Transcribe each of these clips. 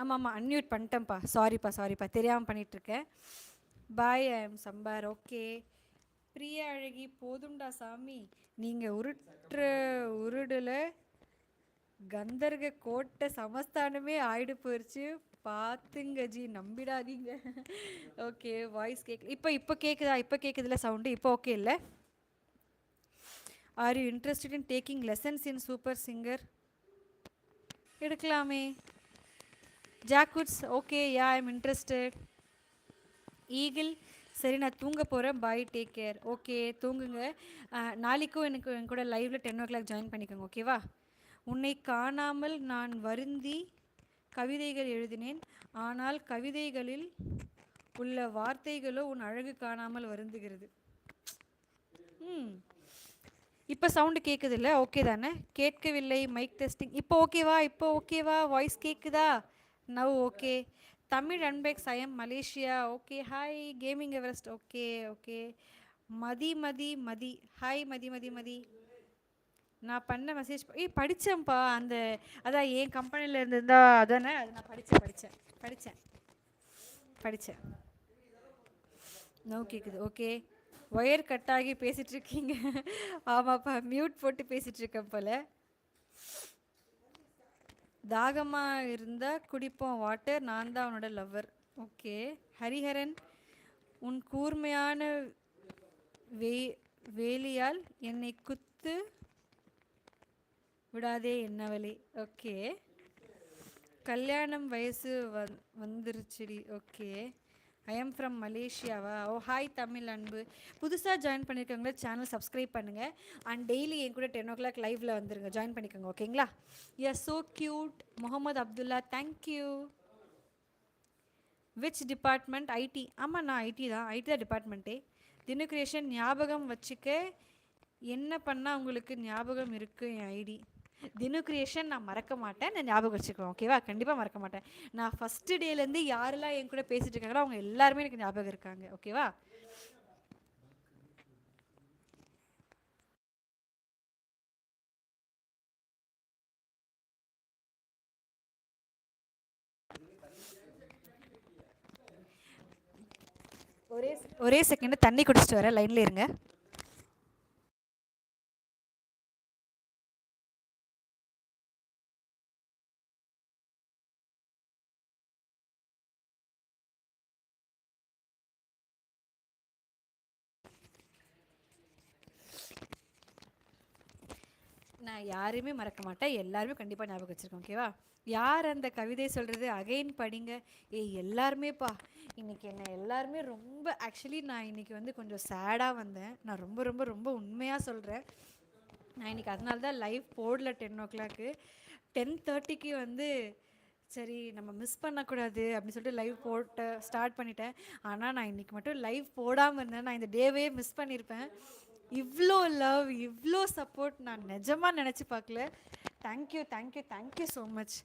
ஆமாம் ஆமாம் அன்மியூட் பண்ணிட்டேன்ப்பா. சாரிப்பா சாரிப்பா தெரியாமல் பண்ணிகிட்ருக்கேன் bye I am sambar okay பிரிய அழகி போதும்டா சாமி. நீங்கள் உருட்டுற உருடுல கந்தர்க கோட்டை சமஸ்தானமே ஆயிடு போயிடுச்சு பார்த்துங்க ஜி நம்பிடாதீங்க. ஓகே வாய்ஸ் கேட்கல இப்போ இப்போ கேட்குதா இப்போ கேட்குதுல சவுண்டு இப்போ ஓகே இல்லை? Are you interested in taking lessons in super singer எடுக்கலாமே. ஜாக்குட்ஸ் okay yeah I'm interested eagle சரி நான் தூங்க போகிறேன் பாய் டேக் கேர் ஓகே தூங்குங்க. நாளைக்கும் எனக்கு என் கூட லைவில் டென் ஓ கிளாக் ஜாயின் பண்ணிக்கோங்க ஓகேவா உன்னை காணாமல் நான் வருந்தி கவிதைகள் எழுதினேன். ஆனால் கவிதைகளில் உள்ள வார்த்தைகளோ உன் அழகு காணாமல் வருந்துகிறது. ம். இப்போ சவுண்டு கேட்குதுல்ல ஓகே தானே? கேட்கவில்லை மைக் டெஸ்டிங் இப்போ ஓகேவா இப்போ ஓகேவா வாய்ஸ் கேட்குதா நவ் ஓகே தமிழ் அன்பெக்ஸ் சயம் Malaysia okay hi gaming Everest okay okay Mathi Mathi Mathi hi Mathi Mathi Mathi நான் பண்ண மெசேஜ் ஏய் படித்தேன்ப்பா அந்த அதான் என் கம்பெனியில் இருந்திருந்தா அதானே? அது நான் படித்தேன் படித்தேன் படித்தேன் படித்தேன் நோ கேட்குது ஓகே ஒயர் கட் ஆகி பேசிகிட்ருக்கீங்க இருக்கீங்க. ஆமாப்பா மியூட் போட்டு பேசிகிட்ருக்கேன் போல். தாகமா இருந்தா குடிப்போம் வாட்டர் நான் தான் அவனோட லவ்வர் ஓகே. ஹரிஹரன் உன் கூர்மையான வே வேலியால் என்னை குத்து விடாதே என்னவளே. ஓகே. கல்யாணம் வயசு வந் வந்துருச்சுடி. ஓகே. ஐ எம் ஃப்ரம் மலேசியாவா ஓ ஹாய் தமிழ் அன்பு. புதுசாக ஜாயின் பண்ணியிருக்கவங்கள சேனல் சப்ஸ்கிரைப் பண்ணுங்கள் அண்ட் டெய்லி என் கூட டென் ஓ கிளாக் லைவில் வந்துருங்க. ஜாயின் பண்ணிக்கோங்க ஓகேங்களா yes so cute Mohammed Abdullah thank you which department IT ஆமாம் நான் ஐடி தான். ஐடி தான் டிபார்ட்மெண்ட்டே தினக்ரியேஷன் ஞாபகம் வச்சுக்க என்ன பண்ணால் உங்களுக்கு ஞாபகம் இருக்குது என் ஐடி தினு கிரியேஷன் நான் மறக்க மாட்டேன். நான் ஞாபகம் வச்சுக்குவேன் ஓகேவா கண்டிப்பாக மறக்க மாட்டேன். நான் ஃபஸ்ட்டு டேலேருந்து யாரெல்லாம் என் கூட பேசிட்டு இருக்காங்களோ அவங்க எல்லாருமே எனக்கு ஞாபகம் இருக்காங்க ஓகேவா ஒரே ஒரே செகண்ட் தண்ணி குடிச்சிட்டு வரேன் லைன்ல இருங்க. நான் யாரையுமே மறக்க மாட்டேன். எல்லாருமே கண்டிப்பாக ஞாபகம் வச்சுருக்கேன் ஓகேவா யார் அந்த கவிதை சொல்கிறது அகைன் படிங்க. ஏய் எல்லாருமேப்பா. இன்னைக்கு என்ன எல்லாருமே ரொம்ப ஆக்சுவலி நான் இன்னைக்கு வந்து கொஞ்சம் சேடாக வந்தேன். நான் ரொம்ப ரொம்ப ரொம்ப உண்மையாக சொல்கிறேன் நான் இன்னைக்கு அதனால தான் லைவ் போடல டென் ஓ கிளாக்கு டென் தேர்ட்டிக்கு வந்து சரி நம்ம மிஸ் பண்ணக்கூடாது அப்படின்னு சொல்லிட்டு லைவ் போட்ட ஸ்டார்ட் பண்ணிட்டேன். ஆனால் நான் இன்னைக்கு மட்டும் லைவ் போடாமல் இருந்தேன். நான் இந்த டேவே மிஸ் பண்ணியிருப்பேன் இவ்வளோ லவ் இவ்வளோ சப்போர்ட் நான் நிஜமாக நினச்சி பார்க்கல. Thank you thank you thank you so much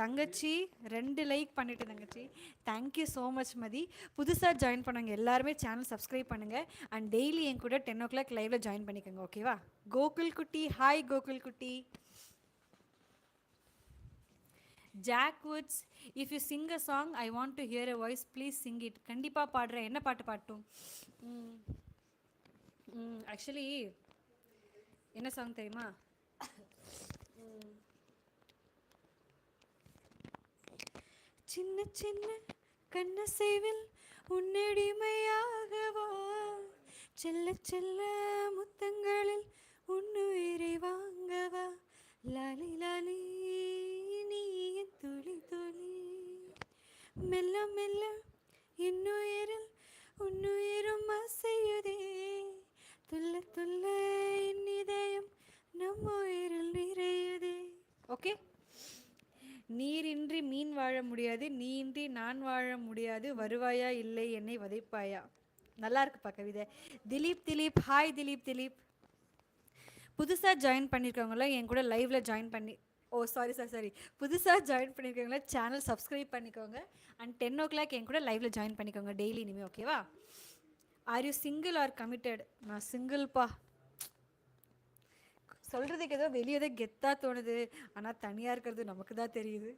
தங்கச்சி ரெண்டு லைக் பண்ணிட்டு தங்கச்சி. Thank you so much Mathi. புதுசாக ஜாயின் பண்ணவங்க எல்லாருமே சேனல் சப்ஸ்கிரைப் பண்ணுங்கள் அண்ட் டெய்லி என் கூட டென் ஓ கிளாக் லைவில் ஜாயின் பண்ணிக்கோங்க ஓகேவா கோகுல் குட்டி ஹாய் கோகுல் குட்டி. Jack Woods if you sing a song I want to hear a voice please sing it கண்டிப்பாக பாடுறேன். என்ன பாட்டு பாட்டும்? ஆக்சுவலி என்ன சாங் தெரியுமா? சின்ன சின்ன கண்ண சேவில் உன்னடிமையாகவா செல்ல செல்ல முத்தங்களில் உன்னுயிரை வாங்கவா? லாலி லாலி நீ துளி துளி. மெல்ல மெல்ல இன்னுயிரில் உன்னுயிர் ஓகே? நீரின்றி மீன் வாழ முடியாது நீயின்றி நான் வாழ முடியாது வருவாயா இல்லை என்னை வதைப்பாயா? நல்லா இருக்குப்பா கவிதை. திலீப் திலீப் ஹாய் திலீப் திலீப். புதுசாக ஜாயின் பண்ணியிருக்கவங்களாம் என் கூட லைவில் ஜாயின் பண்ணி ஓ சாரி சார் சாரி புதுசாக ஜாயின் பண்ணியிருக்கவங்களா சேனல் சப்ஸ்கிரைப் பண்ணிக்கோங்க. அண்ட் டென் ஓ கிளாக் என் கூட லைவில் ஜாயின் பண்ணிக்கோங்க டெய்லி இனிமேல் ஓகேவா are you single or committed நான் சிங்கிள்ப்பா சொல்கிறதுக்கு ஏதோ வெளியே கெத்தாக தோணுது. ஆனால் தனியாக இருக்கிறது நமக்கு தான் தெரியுது.